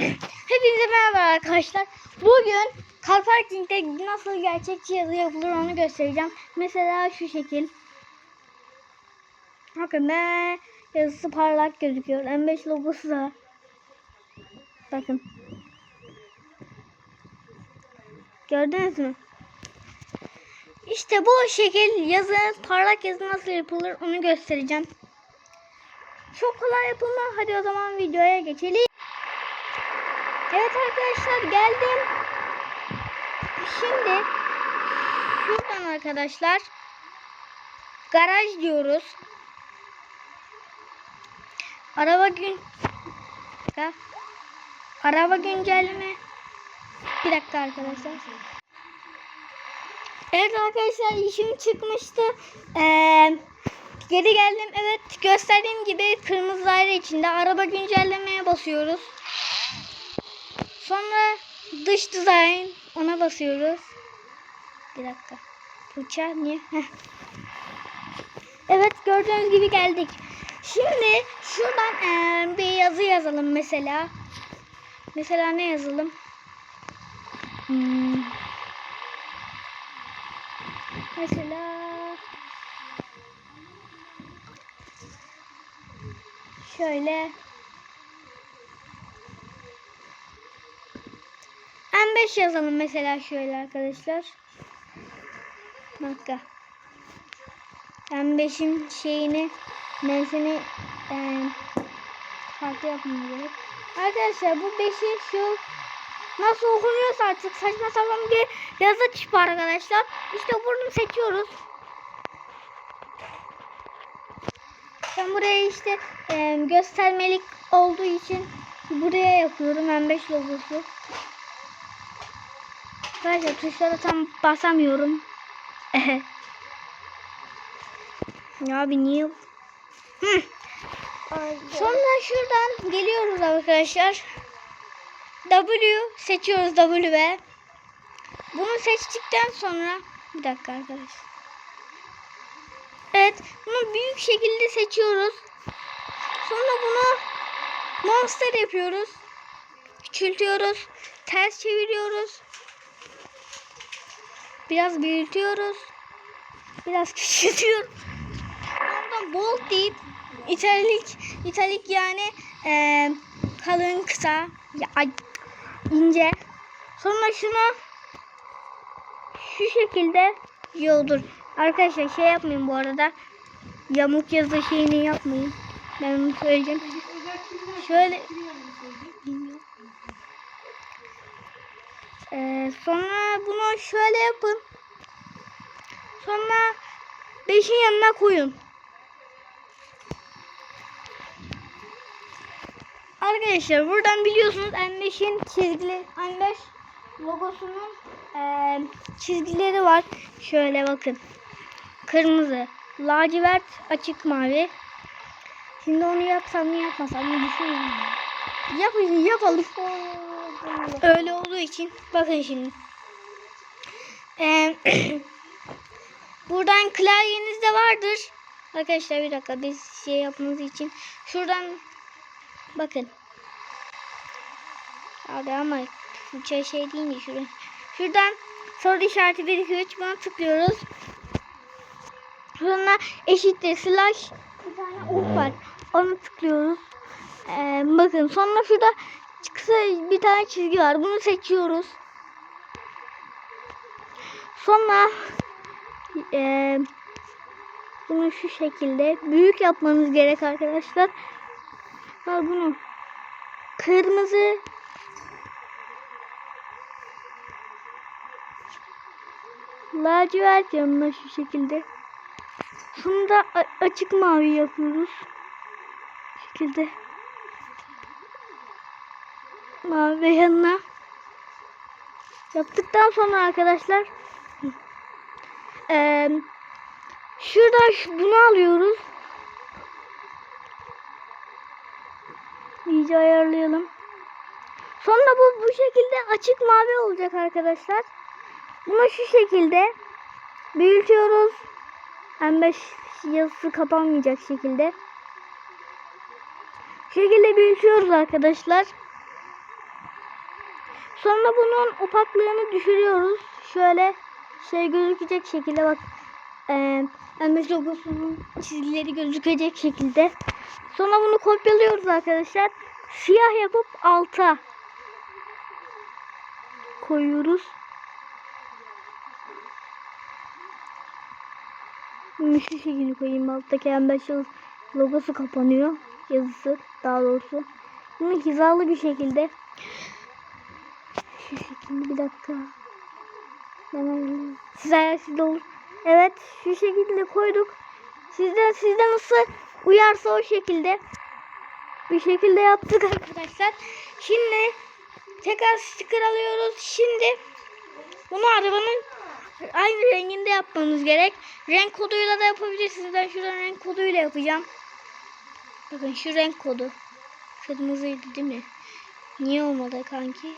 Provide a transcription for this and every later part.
Hepinize merhaba arkadaşlar. Bugün Car Parking'de nasıl gerçekçi yazı yapılır onu göstereceğim. Mesela şu şekil. Bakın ne yazısı parlak gözüküyor. M5 logosu da. Bakın. Gördünüz mü? İşte bu şekil yazı, parlak yazı nasıl yapılır onu göstereceğim. Çok kolay yapılma. Hadi o zaman videoya geçelim. Evet arkadaşlar geldim. Şimdi şuradan arkadaşlar garaj diyoruz. Araba gün. Araba güncelleme. Bir dakika arkadaşlar. Evet arkadaşlar işim çıkmıştı. Ee, geri geldim. Evet gösterdiğim gibi kırmızı daire içinde araba güncellemeye basıyoruz. Sonra dış dizayn ona basıyoruz. Bir dakika. Fırça niye? Evet gördüğünüz gibi geldik. Şimdi şuradan eee, bir yazı yazalım mesela. Mesela ne yazalım? Hmm. Mesela şöyle M5 yazalım mesela şöyle arkadaşlar. Dakika. M5'in şeyini menzini e, farklı yapmam gerek. Arkadaşlar bu 5'i şu nasıl okunuyorsa artık saçma sapan bir yazı tipi arkadaşlar. İşte bunu seçiyoruz. Ben buraya işte e, göstermelik olduğu için buraya yapıyorum M5 logosu. Arkadaşlar tuşlara tam basamıyorum. abi niye? Hı. Sonra şuradan geliyoruz arkadaşlar. W seçiyoruz W. Bunu seçtikten sonra bir dakika arkadaşlar. Evet, bunu büyük şekilde seçiyoruz. Sonra bunu monster yapıyoruz. Küçültüyoruz. Ters çeviriyoruz. Biraz büyütüyoruz. Biraz küçültüyoruz. Ondan bold deyip italik italik yani eee, kalın kısa ya, ince. Sonra şunu şu şekilde yoldur. Arkadaşlar şey yapmayın bu arada. Yamuk yazı şeyini yapmayın. Ben onu söyleyeceğim. Şöyle Ee, sonra bunu şöyle yapın. Sonra 5'in yanına koyun. Arkadaşlar buradan biliyorsunuz M5'in çizgili M5 logosunun eee, çizgileri var. Şöyle bakın. Kırmızı, lacivert, açık mavi. Şimdi onu yapsam mı yapmasam mı düşünüyorum. Yapın yapalım. Öyle olduğu için bakın şimdi. Eee, buradan klavyenizde vardır. Arkadaşlar bir dakika biz şey yapmamız için şuradan bakın. Abi ama fırça şey mi şuraya. Şuradan soru işareti 1 2 3 buna tıklıyoruz. Sonra eşittir slash bir tane ok var. Onu tıklıyoruz. Ee, bakın sonra şurada kısa bir tane çizgi var. Bunu seçiyoruz. Sonra e, bunu şu şekilde büyük yapmanız gerek arkadaşlar. Al bunu kırmızı lacivert yanına şu şekilde. Şunu da açık mavi yapıyoruz. Şu şekilde. Mavi yanına. Yaptıktan sonra arkadaşlar eee şuradan şu- bunu alıyoruz. İyice ayarlayalım. Sonra bu bu şekilde açık mavi olacak arkadaşlar. Bunu şu şekilde büyütüyoruz. M5 yazısı kapanmayacak şekilde. Şekilde büyütüyoruz arkadaşlar. Sonra bunun opaklığını düşürüyoruz. Şöyle şey gözükecek şekilde bak. Eee MS logosunun çizgileri gözükecek şekilde. Sonra bunu kopyalıyoruz arkadaşlar. Siyah yapıp alta koyuyoruz. Şu şekilde koyayım. Alttaki MS logosu kapanıyor. Yazısı daha doğrusu. Bunu hizalı bir şekilde şekilde bir dakika. Hemen size sizde olur. Evet şu şekilde koyduk. Sizden sizde nasıl uyarsa o şekilde bir şekilde yaptık arkadaşlar. Şimdi tekrar sticker alıyoruz. Şimdi bunu arabanın aynı renginde yapmamız gerek. Renk koduyla da yapabilirsiniz. Ben şuradan renk koduyla yapacağım. Bakın şu renk kodu. Kırmızıydı değil mi? Niye olmadı kanki?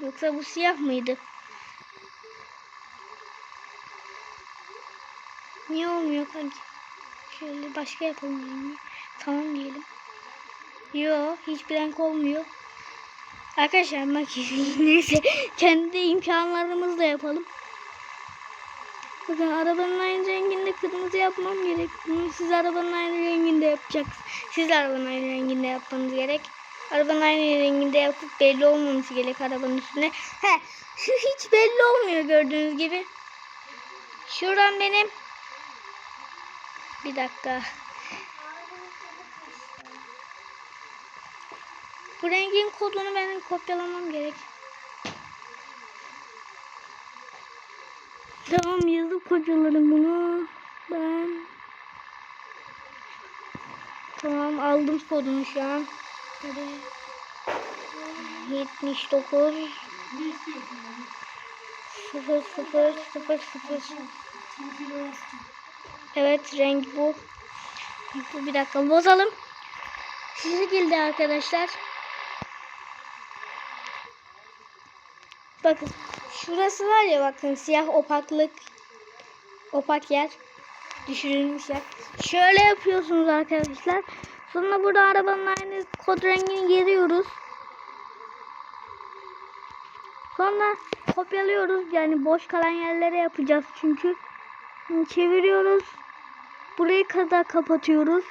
Yoksa bu siyah mıydı? Niye olmuyor kanki? Şöyle başka yapalım rengi. Tamam diyelim. Yo hiçbir renk olmuyor. Arkadaşlar bak neyse kendi imkanlarımızla yapalım. Bakın arabanın aynı renginde kırmızı yapmam gerek. Bunu siz arabanın aynı renginde yapacaksınız. Siz arabanın aynı renginde yapmanız gerek. Arabanın aynı renginde yapıp belli olmaması gerek arabanın üstüne. He, şu hiç belli olmuyor gördüğünüz gibi. Şuradan benim bir dakika. Bu rengin kodunu benim kopyalamam gerek. Tamam yazıp kopyalarım bunu. Ben Tamam aldım kodunu şu an. Hadi. 79 0 0 0 0 Evet renk bu. Bu bir dakika bozalım. Şu şekilde arkadaşlar. Bakın şurası var ya bakın siyah opaklık opak yer düşürülmüş yer. Şöyle yapıyorsunuz arkadaşlar. Sonra burada arabanın aynı kod rengini giriyoruz. Sonra kopyalıyoruz. Yani boş kalan yerlere yapacağız çünkü. Çeviriyoruz. Burayı kadar kapatıyoruz.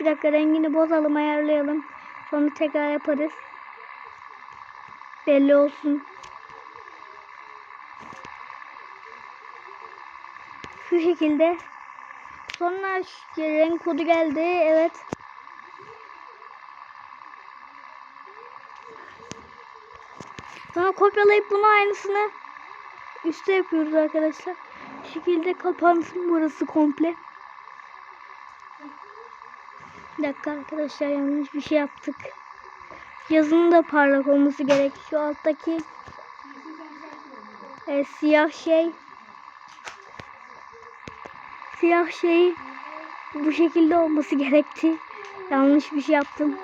Bir dakika rengini bozalım ayarlayalım. Sonra tekrar yaparız. Belli olsun. Şu şekilde. Sonra renk kodu geldi. Evet. Sonra kopyalayıp bunu aynısını üste yapıyoruz arkadaşlar. Bu şekilde kapansın burası komple. Bir dakika arkadaşlar yanlış bir şey yaptık. Yazının da parlak olması gerek. Şu alttaki e, siyah şey siyah şey bu şekilde olması gerekti. Yanlış bir şey yaptım.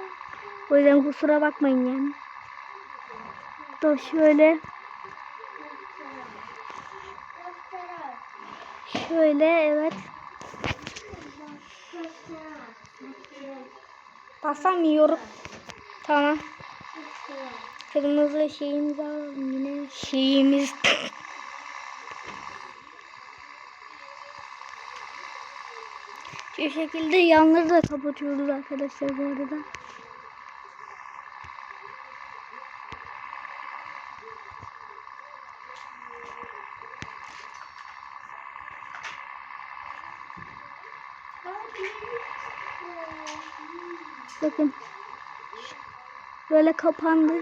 O yüzden kusura bakmayın yani. Da şöyle şöyle evet. Basamıyorum. Tamam. Kırmızı şeyimiz alalım yine. Şeyimiz. Şu şekilde yanları da kapatıyoruz arkadaşlar bu arada. Bakın. Böyle kapandı.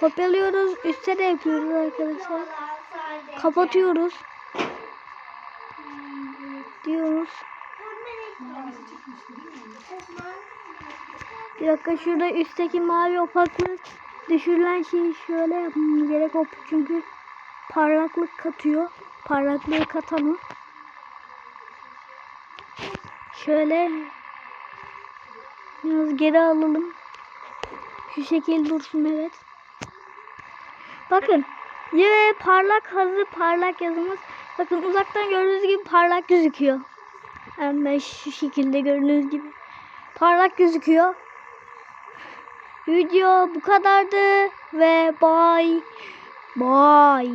Kopyalıyoruz. Üstte de yapıyoruz arkadaşlar. Kapatıyoruz. Diyoruz. Bir dakika şurada üstteki mavi opaklık düşürülen şeyi şöyle yapmamız gerek. O çünkü parlaklık katıyor. Parlaklığı katan o. Şöyle biraz geri alalım. Şu şekil dursun evet. Bakın yine parlak hazır parlak yazımız. Bakın uzaktan gördüğünüz gibi parlak gözüküyor. Hemen şu şekilde gördüğünüz gibi. Parlak gözüküyor. Video bu kadardı ve bye bye.